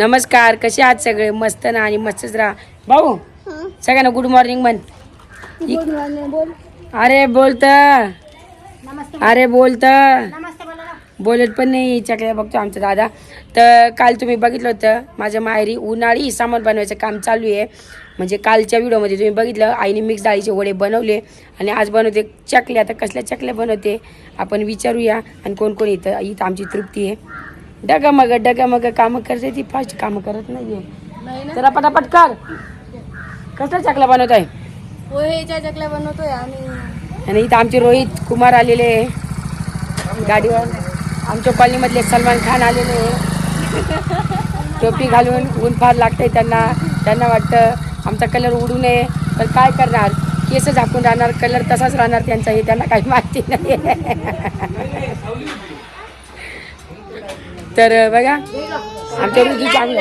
नमस्कार कसे आहात सगळे? मस्त ना आणि मस्तच राहा. भाऊ सगळ्यांना गुड मॉर्निंग म्हण. गुड मॉर्निंग बोल. अरे बोलत अरे बोलत बोलत पण नाही चकल्या बघतो आमचा दादा. तर काल तुम्ही बघितलं होतं माझ्या माहेरी उन्हाळी सामान बनवायचं काम चालू आहे. म्हणजे कालच्या व्हिडिओमध्ये तुम्ही बघितलं आईने मिक्स डाळीचे वडे बनवले आणि आज बनवते चकल्या. आता कसल्या चकल्या बनवते आपण विचारूया. आणि कोण कोण इथं इथं आमची तृप्ती आहे. डगामग डगामग कामं करते ती फास्ट कामं करत नाही आहे जरा पटापट कर. कसल्या चकल्या बनवत आहे पोहेच्या चकल्या बनवतोय आम्ही. आणि इथं आमचे रोहित कुमार आलेले गाडीवर. आमच्या कॉलनीमधले सलमान खान आलेले टोपी घालून ऊन फार लागतंय त्यांना. त्यांना वाटतं आमचा कलर उडू नये पण काय करणार? केस झाकून राहणार कलर तसाच राहणार त्यांचा हे त्यांना काही माहिती नाही. तर बघा. आमच्या रुजू चांगलं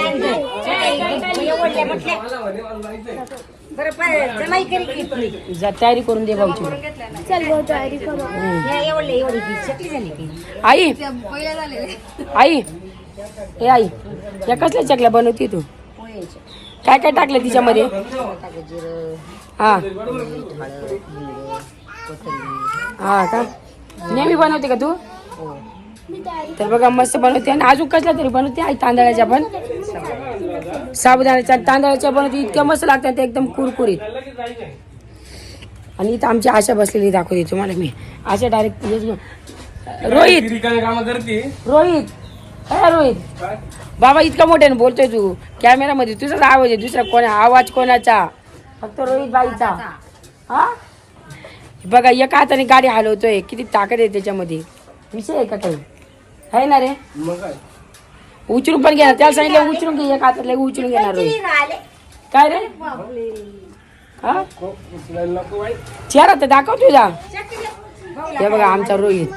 तयारी करून दे भाऊची. चल भाऊ तयारी करू. आई. आई. हे आई. या कसल्या चकल्या बनवते तू? काय काय टाकलं तिच्यामध्ये? हा. हा का? नेहमी बनवते का तू? तर बघा मस्त बनवते. आणि अजून कसला तरी बनवते आई तांदळाच्या पण. साबुदाण्याच्या तांदळाच्या बनवते इतक्या मस्त लागतात ते एकदम कुरकुरीत. आणि इथं आमची आशा बसलेली दाखवते तुम्हाला मी. आशा डायरेक्ट रोहित. रोहित. काय रोहित. बाबा इतका मोठ्याने बोलतोय तू. कॅमेरामध्ये तुझाच आवाज आहे दुसरा कोणा आवाज कोणाचा? फक्त रोहित बाईचा. हा? बघा एका हाताने गाडी हलवतोय. किती ताकद आहे त्याच्यामध्ये. विषय आहे का काही? आहे ना रे? मग काय? उचलून पण घेणार. त्याला सांगितलं उचलून घे एका हातातले उचलून घेणार रोहित काय रे? हा. चेहरा तर दाखव तुझा. हे बघा आमचा रोहित.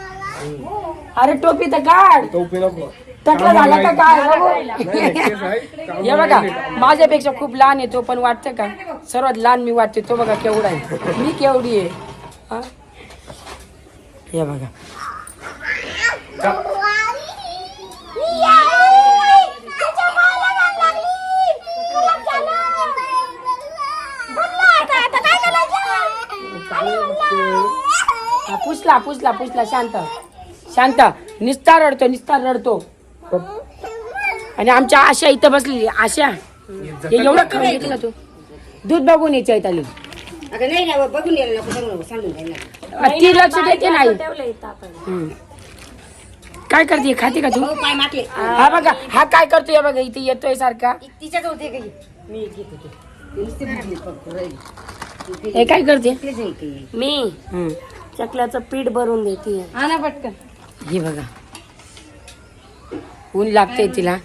अरे टोपी तर काढ. टोपी नको. टकला झाला का काय? बघू. हे माझ्यापेक्षा खूप लहान आहे तो पण वाटतं का? सर्वात लहान मी वाटते तो बघा केवढा आहे. मी केवढी आहे. हा? हे बघा. पुसला पुसला पुसला शांत. शांत. निस्ता रडतो निस्ता रडतो. आणि आमच्या आशा इथं बसलेली आशा. हे एवढं खाऊन घेते का तू. दूध बघून यायचं आहे ताली अगं नाही ना बघून गेलं नको सांगू सांगून द्यायला ती लक्ष देते नाही. हम्म. काय करते? खाते का तू? पाय मागले. हा बघा हा काय करतोय बघा इथे येतोय सारखा. तिच्याच होते काही मी घेत होते. ती नुसती बुडली फक्त राहिली. हे काय करते? तेच आहे की. मी. हम्म. चकल्याचं पीठ भरून देते. आणा पटकन. हे बघा. ऊन लागतंय तिला.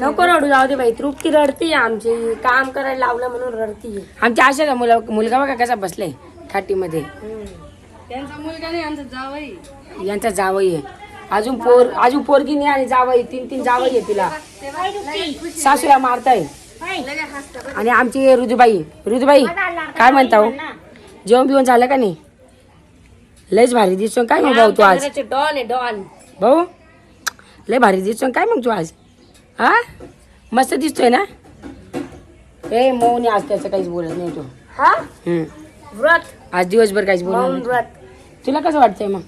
नको रडू जाऊ दे बाई तृप्ती रडती आमची. काम करायला लावलं म्हणून रडती आमच्या आशाचा मुला मुलगा बघा कसा बसलाय खाटीमध्ये. त्यांचा मुलगा नाही आमचा जावई. यांचा जावई आहे. अजून पोर अजून पोरगी नाही आणि जावई तीन तीन जावई आहे तिला. सासूला मारताय. आणि आमची ऋतुबाई ऋतुबाई काय म्हणता हो? जेवण बिवण झालं का नाही? लयच भारी दिसतो काय मग भाऊ तू आज? डॉन आहे डॉन. भाऊ लय भारी दिसतो काय मग तू आज? हा? मस्त दिसतोय ना? ए मौनी आज त्याचं काहीच बोलत नाही तू. हा? हम्म. व्रत. आज दिवसभर काहीच बोलत मौन नाही. व्रत. तुला कसं वाटतंय मग?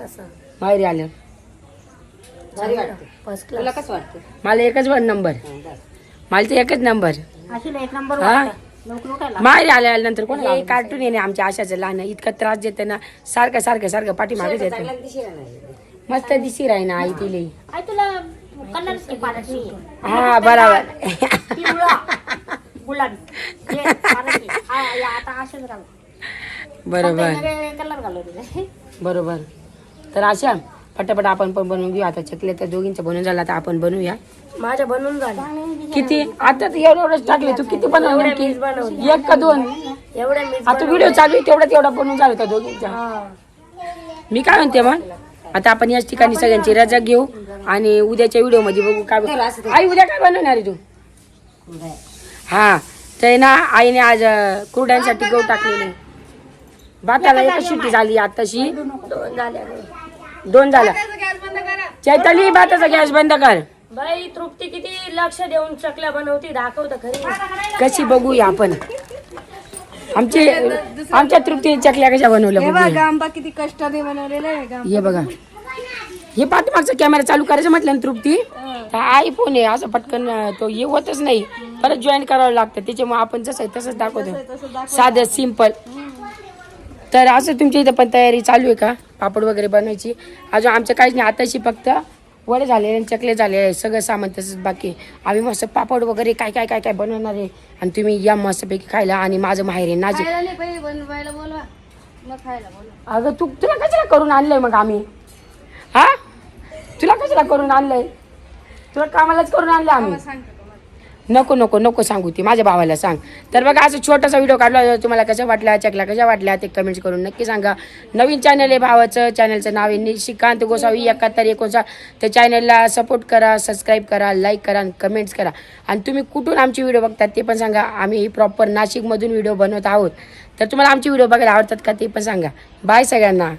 कसं? बाहेर आलं भारी वाटते फर्स्ट तुला कसं वाटतं मला एकच वन नंबर. मला तर एकच नंबर. अशी एक नंबर हा? माहेर आल्यानंतर कोण हे कार्टून येणे आमच्या आशाचं लहान. इतका त्रास देते ना. सारखं सारखं सारखं पाठीमागे देते मस्त दिसी राही ना आई तिले. हा बरोबर. बरोबर. बरोबर. तर अशा पटापट आपण पण बनवून घेऊ. आता चकले तर दोघींचं बनवून झालं आता आपण बनवूया. माझ्या बनवून झाले किती? आता तर एवढं एवढंच टाकले. तू किती बनवलं? एक का दोन? एवढ्या मी आता व्हिडिओ चालू आहे तेवढा तेवढा बनवून झालं होता दोघींचा. मी काय म्हणते मग? आता आपण याच ठिकाणी सगळ्यांची रजा घेऊ आणि उद्याच्या व्हिडिओमध्ये बघू. काय आई उद्या काय बनवणार आहे तू? हा. तर ना आईने आज अं, कुरड्यांसाठी गहू टाकलेले. भाताला एकच शिट्टी झाली आताशी. दोन झाल्या दोन झाल्या चैताली भाताचा गॅस बंद कर. बाई तृप्ती किती लक्ष देऊन चकल्या बनवती दाखवतं खरी. कशी बघूया आपण. आमचे आमच्या तृप्तीने चकल्या कशा बनवल्या हे बघूया. आंबा किती कष्टाने बनवलेला आहे हे बघा. हे पाठीमागचा कॅमेरा चालू करायचं म्हटलं ना तृप्ती? तर आयफोन आहे असं पटकन अं, तो हे होतच नाही. परत जॉईन करावं लागतं. त्याच्यामुळे आपण जसं आहे तसंच दाखवतो. साधं सिंपल तर असं तुमच्या इथं पण तयारी चालू आहे का? पापड वगैरे बनवायची. अजून आमचं काहीच नाही. आताशी फक्त वडे झाले आणि चकले झाले. आहे सगळं सामान तसंच बाकी. आम्ही मस्त पापड वगैरे काय काय काय काय बनवणार आहे? आणि तुम्ही या मस्तपैकी खायला आणि माझं माहेर आहे नाजे अगं तू तुला कशाला करून आणलंय मग आम्ही? हा? तुला कशाला करून आणलंय? तुला कामालाच करून आणलं आम्ही. नको नको नको सांगू ती माझ्या भावाला सांग. तर बघा असं छोटासा व्हिडिओ काढला. तुम्हाला कशा वाटल्या चकला कशा वाटल्या ते कमेंट्स करून नक्की सांगा. नवीन चॅनल आहे भावाचं. चॅनलचं नाव आहे निशिकांत गोसावी एकाहत्तर एकोणसा त्या चॅनलला सपोर्ट करा सबस्क्राईब करा लाईक करा आणि कमेंट्स करा. आणि तुम्ही कुठून आमची व्हिडिओ बघतात ते पण सांगा. आम्ही प्रॉपर नाशिकमधून व्हिडिओ बनवत आहोत. तर तुम्हाला आमची व्हिडिओ बघायला आवडतात का ते पण सांगा. बाय सगळ्यांना.